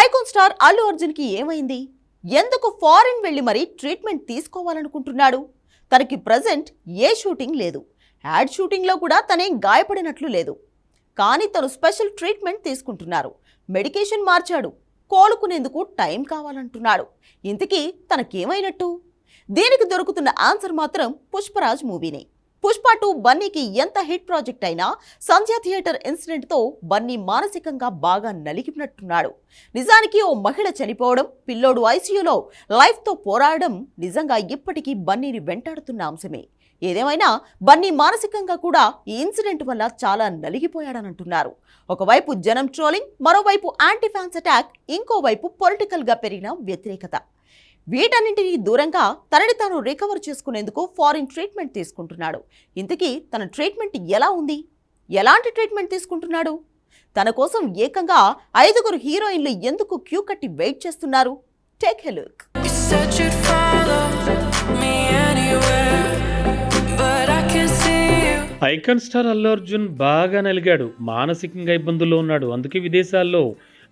Icon star Allu అర్జున్కి ఏమైంది? ఎందుకు ఫారిన్ వెళ్ళి మరీ ట్రీట్మెంట్ తీసుకోవాలనుకుంటున్నాడు? తనకి ప్రజెంట్ ఏ షూటింగ్ లేదు. యాడ్ షూటింగ్లో కూడా తనేం గాయపడినట్లు లేదు. కానీ తను స్పెషల్ ట్రీట్మెంట్ తీసుకుంటున్నారు. మెడికేషన్ మార్చాడు. కోలుకునేందుకు టైం కావాలంటున్నాడు. ఇంతకీ తనకేమైనట్టు? దీనికి దొరుకుతున్న ఆన్సర్ మాత్రం పుష్పరాజ్ మూవీనే. పుష్ప టూ బన్నీకి ఎంత హిట్ ప్రాజెక్ట్ అయినా సంధ్య థియేటర్ ఇన్సిడెంట్తో బన్నీ మానసికంగా బాగా నలిగినట్టున్నాడు. నిజానికి ఓ మహిళ చనిపోవడం పిల్లోడు ఐసీయూలో లైఫ్తో పోరాడడం నిజంగా ఇప్పటికీ బన్నీని వెంటాడుతున్న అంశమే. ఏదేమైనా బన్నీ మానసికంగా కూడా ఈ ఇన్సిడెంట్ వల్ల చాలా నలిగిపోయాడనంటున్నారు. ఒకవైపు జనం ట్రోలింగ్ మరోవైపు యాంటీ ఫ్యాన్స్ అటాక్ ఇంకోవైపు పొలిటికల్గా పెరిగిన వ్యతిరేకత. వీటన్నింటినీ దూరంగా తనని తాను రికవర్ చేసుకునేందుకు ఫారిన్ ట్రీట్మెంట్ తీసుకుంటున్నాడు. ఇంతకీ తన ట్రీట్మెంట్ ఎలా ఉంది? ఎలాంటి ట్రీట్మెంట్ తీసుకుంటున్నాడు? తన కోసం ఏకంగా ఐదుగురు హీరోయిన్లు ఎందుకు క్యూ కట్టి వెయిట్ చేస్తున్నారు? Take a look. Icon star Allu Arjun బాగా నలిగాడు. మానసికంగా ఇబ్బందుల్లో ఉన్నాడు. అందుకే విదేశాల్లో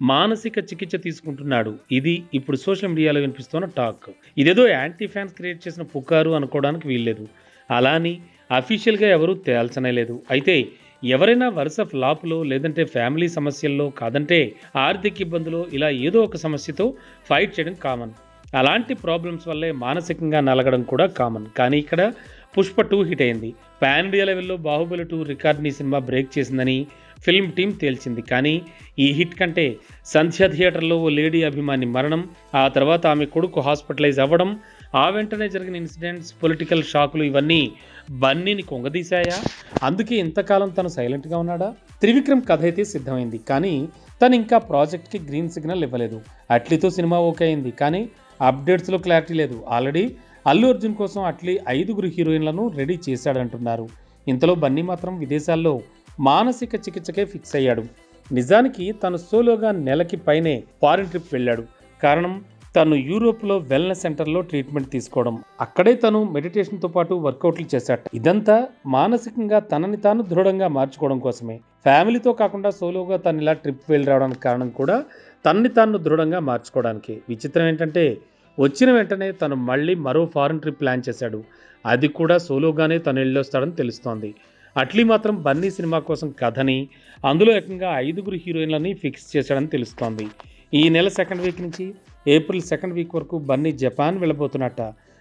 మానసిక చికిత్స తీసుకుంటున్నాడు. ఇది ఇప్పుడు సోషల్ మీడియాలో వినిపిస్తున్న టాక్. ఇదేదో యాంటీ ఫ్యాన్స్ క్రియేట్ చేసిన పుకారు అనుకోవడానికి వీల్లేదు. అలా అని అఫీషియల్గా ఎవరూ తేల్చనే లేదు. అయితే ఎవరైనా వరుస ఫ్లాప్లో లేదంటే ఫ్యామిలీ సమస్యల్లో కాదంటే ఆర్థిక ఇబ్బందులు ఇలా ఏదో ఒక సమస్యతో ఫైట్ చేయడం కామన్. అలాంటి ప్రాబ్లమ్స్ వల్లే మానసికంగా నలగడం కూడా కామన్. కానీ ఇక్కడ పుష్ప టూ హిట్ అయింది. పాన్ ఇండియా లెవెల్లో బాహుబలి టూ రికార్డ్ని సినిమా బ్రేక్ చేసిందని ఫిల్మ్ టీం తేల్చింది. కానీ ఈ హిట్ కంటే సంధ్య థియేటర్లో ఓ లేడీ అభిమాని మరణం ఆ తర్వాత ఆమె కొడుకు హాస్పిటలైజ్ అవ్వడం ఆ వెంటనే జరిగిన ఇన్సిడెంట్స్ పొలిటికల్ షాకులు ఇవన్నీ బన్నీని కొంగదీశాయా? అందుకే ఇంతకాలం తను సైలెంట్గా ఉన్నాడా? త్రివిక్రమ్ కథ అయితే సిద్ధమైంది. కానీ తను ఇంకా ప్రాజెక్ట్కి గ్రీన్ సిగ్నల్ ఇవ్వలేదు. అట్లీతో సినిమా ఓకే అయింది. కానీ అప్డేట్స్లో క్లారిటీ లేదు. ఆల్రెడీ అల్లు అర్జున్ కోసం అట్లీ ఐదుగురు హీరోయిన్లను రెడీ చేశాడంటున్నారు. ఇంతలో బన్నీ మాత్రం విదేశాల్లో మానసిక చికిత్సకే ఫిక్స్ అయ్యాడు. నిజానికి తను సోలోగా నెలకి పైనే ఫారిన్ ట్రిప్ వెళ్ళాడు. కారణం తను యూరోప్లో వెల్నెస్ సెంటర్లో ట్రీట్మెంట్ తీసుకోవడం. అక్కడే తను మెడిటేషన్తో పాటు వర్కౌట్లు చేశాట. ఇదంతా మానసికంగా తనని తాను దృఢంగా మార్చుకోవడం కోసమే. ఫ్యామిలీతో కాకుండా సోలోగా తను ఇలా ట్రిప్ వెళ్ళి రావడానికి కారణం కూడా తనని తాను దృఢంగా మార్చుకోవడానికి. విచిత్రం ఏంటంటే వచ్చిన వెంటనే తను మళ్ళీ మరో ఫారెన్ ట్రిప్ ప్లాన్ చేశాడు. అది కూడా సోలోగానే తను వెళ్ళొస్తాడని తెలుస్తోంది. అట్లీ మాత్రం బన్నీ సినిమా కోసం కథని అందులో ఏకంగా ఐదుగురు హీరోయిన్లని ఫిక్స్ చేశాడని తెలుస్తోంది. ఈ నెల సెకండ్ వీక్ నుంచి ఏప్రిల్ సెకండ్ వీక్ వరకు బన్నీ జపాన్ వెళ్ళబోతున్నట్ట.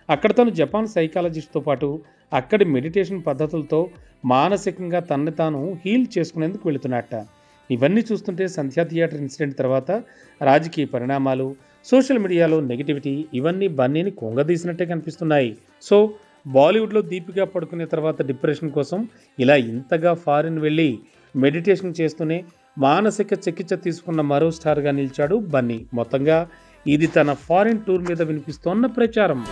అక్కడ తను జపాన్ సైకాలజిస్ట్తో పాటు అక్కడి మెడిటేషన్ పద్ధతులతో మానసికంగా తనని తాను హీల్ చేసుకునేందుకు వెళుతున్నట్ట. ఇవన్నీ చూస్తుంటే సంధ్యా థియేటర్ ఇన్సిడెంట్ తర్వాత రాజకీయ పరిణామాలు సోషల్ మీడియాలో నెగిటివిటీ ఇవన్నీ బన్నీని కొంగదీసినట్టే కనిపిస్తున్నాయి. సో బాలీవుడ్లో దీపిక పడుకునే తర్వాత డిప్రెషన్ కోసం ఇలా ఇంతగా ఫారిన్ వెళ్ళి మెడిటేషన్ చేస్తూనే మానసిక చికిత్స తీసుకున్న మరో స్టార్గా నిలిచాడు బన్నీ. మొత్తంగా ఇది తన ఫారిన్ టూర్ మీద వినిపిస్తోన్న ప్రచారం.